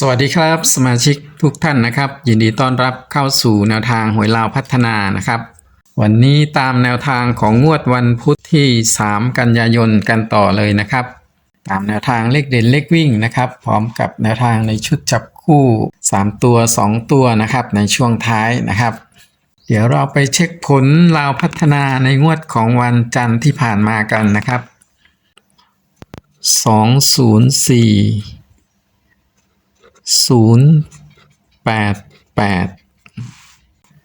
สวัสดีครับ สมาชิกทุกท่านนะครับ ยินดีต้อนรับเข้าสู่แนวทางหวยลาวพัฒนานะครับ วันนี้ตามแนวทางของงวดวันพุธที่ 3 กันยายนกันต่อเลยนะครับ ตามแนวทางเลขเด่นเลขวิ่งนะครับ พร้อมกับแนวทางในชุดจับคู่ 3 ตัว 2 ตัวนะครับ ในช่วงท้ายนะครับ เดี๋ยวเราไปเช็คผลลาวพัฒนาในงวดของวันจันทร์ที่ผ่านมากันนะครับ 204 ศูนย์แปดแปด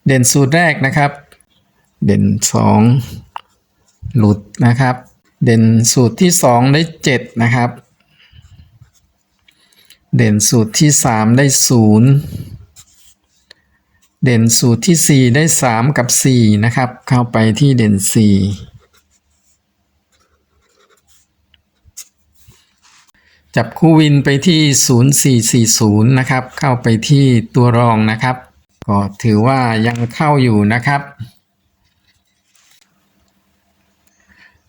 เด่นสูตรแรกนะครับ เด่นสองหลุดนะครับ เด่นสูตรที่สองได้เจ็ดนะครับ เด่นสูตรที่สามได้ศูนย์เด่นสูตรที่สี่ได้สามกับสี่นะครับ เข้าไปที่เด่นสี่ จับคู่วินไปที่ 0440 นะครับ เข้าไปที่ตัวรองนะครับ ก็ถือว่ายังเข้าอยู่นะครับ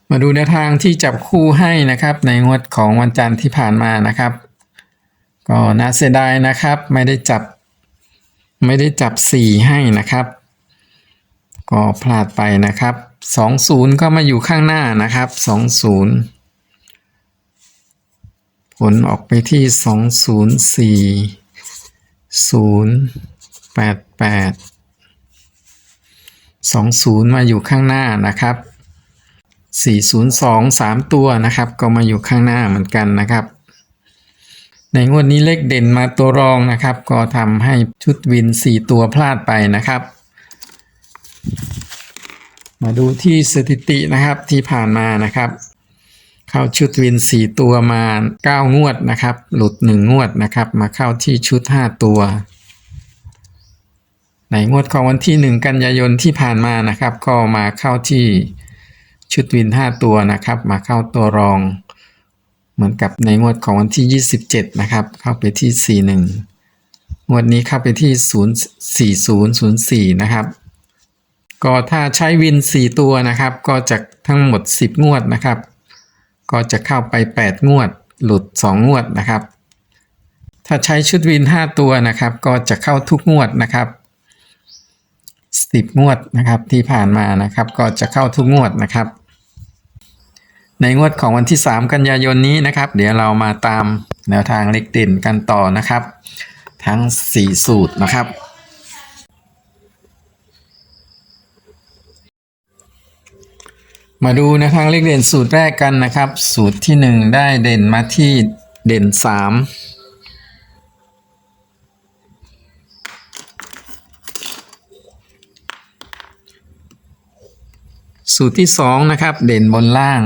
มาดูแนวทางที่จับคู่ให้นะครับ ในงวดของวันจันทร์ที่ผ่านมานะครับ ก็น่าเสียดายนะครับ ไม่ได้จับ ไม่ได้จับ 4 ให้นะครับ ก็พลาดไปนะครับ 20 ก็มาอยู่ข้างหน้านะครับ 20 ผลออกไปที่สองศูนย์สี่ศูนย์แปดแปดสองศูนย์มาอยู่ข้างหน้านะครับสี่ศูนย์สองสามตัวนะครับ ก็มาอยู่ข้างหน้าเหมือนกันนะครับ ในงวดนี้เลขเด่นมาตัวรองนะครับ ก็ทำให้ชุดวินสี่ตัวพลาดไปนะครับ มาดูที่สถิตินะครับที่ผ่านมานะครับ เข้าชุดวิน 4 ตัวมา 9 งวดนะครับ หลุด 1 งวดนะครับ มาเข้าที่ชุด 5 ตัว ในงวดของวันที่ 1 กันยายนที่ผ่านมานะครับ ก็มาเข้าที่ชุดวิน 5 ตัวนะครับ มาเข้าตัวรอง เหมือนกับในงวดของวันที่ 27 นะครับ เข้าไปที่ 41งวดนี้เข้าไปที่ 04004 นะครับ ก็ถ้าใช้วิน 4 ตัวนะครับ ก็จะทั้งหมด 10 งวดนะครับ ก็จะเข้าไป 8 งวด หลุด 2 งวดนะครับ ถ้าใช้ชุดวิน 5 ตัวนะครับ ก็จะเข้าทุกงวดนะครับ10 งวดนะครับที่ผ่านมานะครับก็จะเข้าทุกงวดนะครับ ในงวดของวันที่ 3 กันยายนนี้นะครับ เดี๋ยวเรามาตามแนวทางเลขเด่นกันต่อนะครับ ทั้ง 4 สูตรนะครับ มาดูแนวทางเลขเด่นสูตรแรกกันนะครับ สูตรที่ 1 ได้เด่นมาที่เด่น 3 สูตรที่ 2 นะครับ เด่นบนล่าง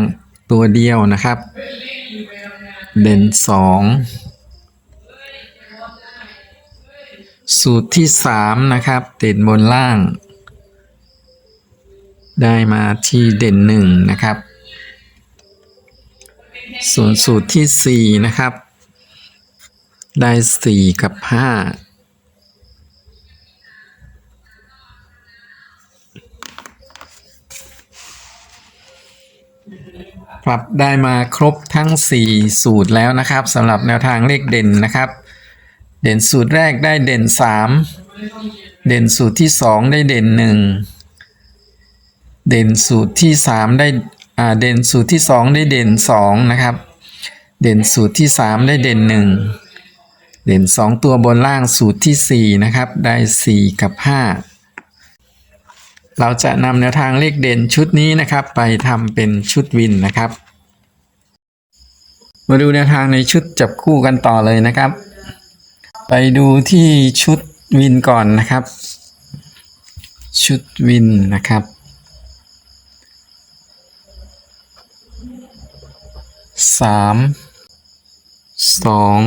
ตัวเดียวนะครับ เด่น 2 สูตรที่ 3 นะครับ เด่นบนล่าง ได้มาที่เด่นหนึ่งนะครับ ส่วนสูตรที่สี่นะครับ ได้สี่กับห้าปรับได้มาครบทั้ง 4 สูตรแล้วนะครับสำหรับแนวทางเลขเด่นนะครับ เด่นสูตรแรกได้เด่น 3 เด่นสูตรที่ 2 ได้เด่น 1 เด่นสูตรที่ 3 ได้เด่นสูตรที่ 2 ได้เด่น 2 นะครับ เด่นสูตรที่ 3 ได้เด่น 1 เด่น 2 ตัวบนล่างสูตรที่ 4 นะครับ ได้ 4 กับ 5 เราจะนำแนวทางเลขเด่นชุดนี้นะครับ ไปทำเป็นชุดวินนะครับ มาดูแนวทางในชุดจับคู่กันต่อเลยนะครับ ไปดูที่ชุดวินก่อนนะครับ ชุดวินนะครับ สามสอง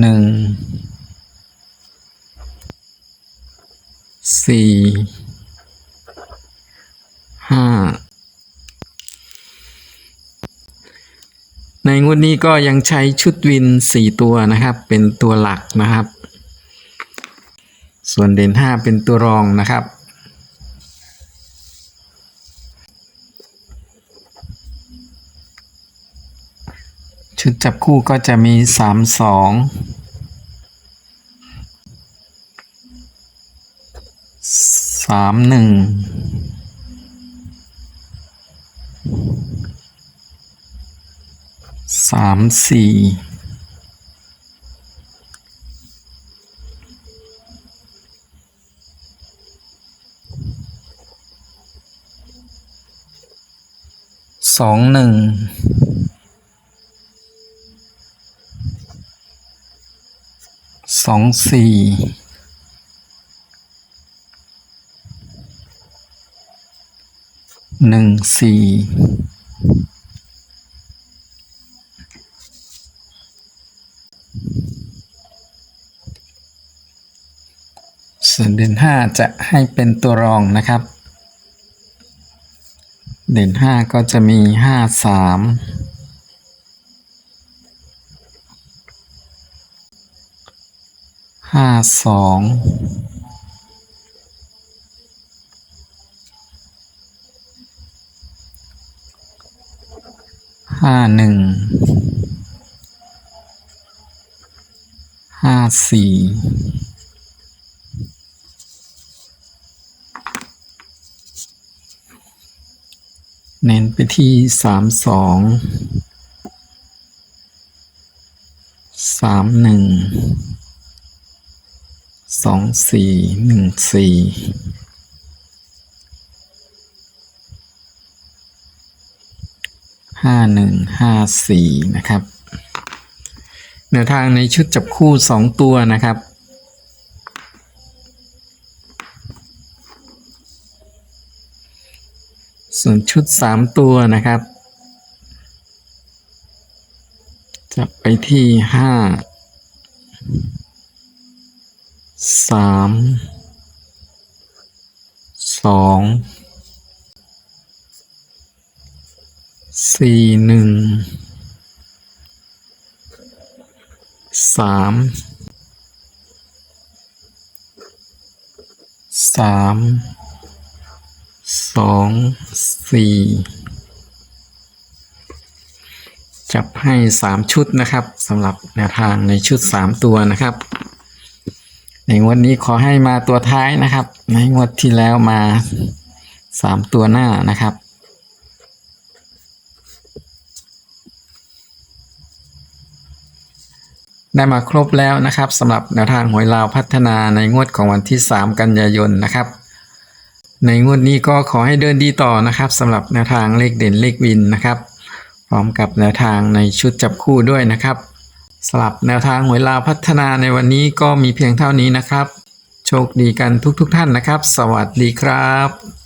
หนึ่งสี่ห้าในงวดนี้ก็ยังใช้ชุดวินสี่ตัวนะครับ เป็นตัวหลักนะครับ ส่วนเด่นห้าเป็นตัวรองนะครับ ชุดจับคู่ก็จะมีสามสองสามหนึ่งสามสี่สองหนึ่ง สองสี่หนึ่งสี่ส่วนเด่นห้าจะให้เป็นตัวรองนะครับ เด่นห้าก็จะมีห้าสาม ห้าสองห้าหนึ่งห้าสี่เน้นไปที่สามสองสามหนึ่ง สองสี่หนึ่งสี่ห้าหนึ่งห้าสี่นะครับแนวทางในชุดจับคู่สองตัวนะครับส่วนชุดสามตัวนะครับจะไปที่ห้า สามสองสี่หนึ่งสามสามสองสี่จับให้สามชุดนะครับสำหรับแนวทางในชุดสามตัวนะครับ ในงวดนี้ขอให้มาตัวท้ายนะครับ ในงวดที่แล้วมาสามตัวหน้านะครับ ได้มาครบแล้วนะครับสำหรับแนวทางหวยลาวพัฒนาในงวดของวันที่ 3 กันยายนนะครับ ในงวดนี้ก็ขอให้เดินดีต่อนะครับสำหรับแนวทางเลขเด่นเลขวินนะครับ พร้อมกับแนวทางในชุดจับคู่ด้วยนะครับ สลับแนวทางหวยลาวพัฒนาในวันนี้ก็มีเพียงเท่านี้นะครับ โชคดีกันทุกๆทท่านนะครับ สวัสดีครับ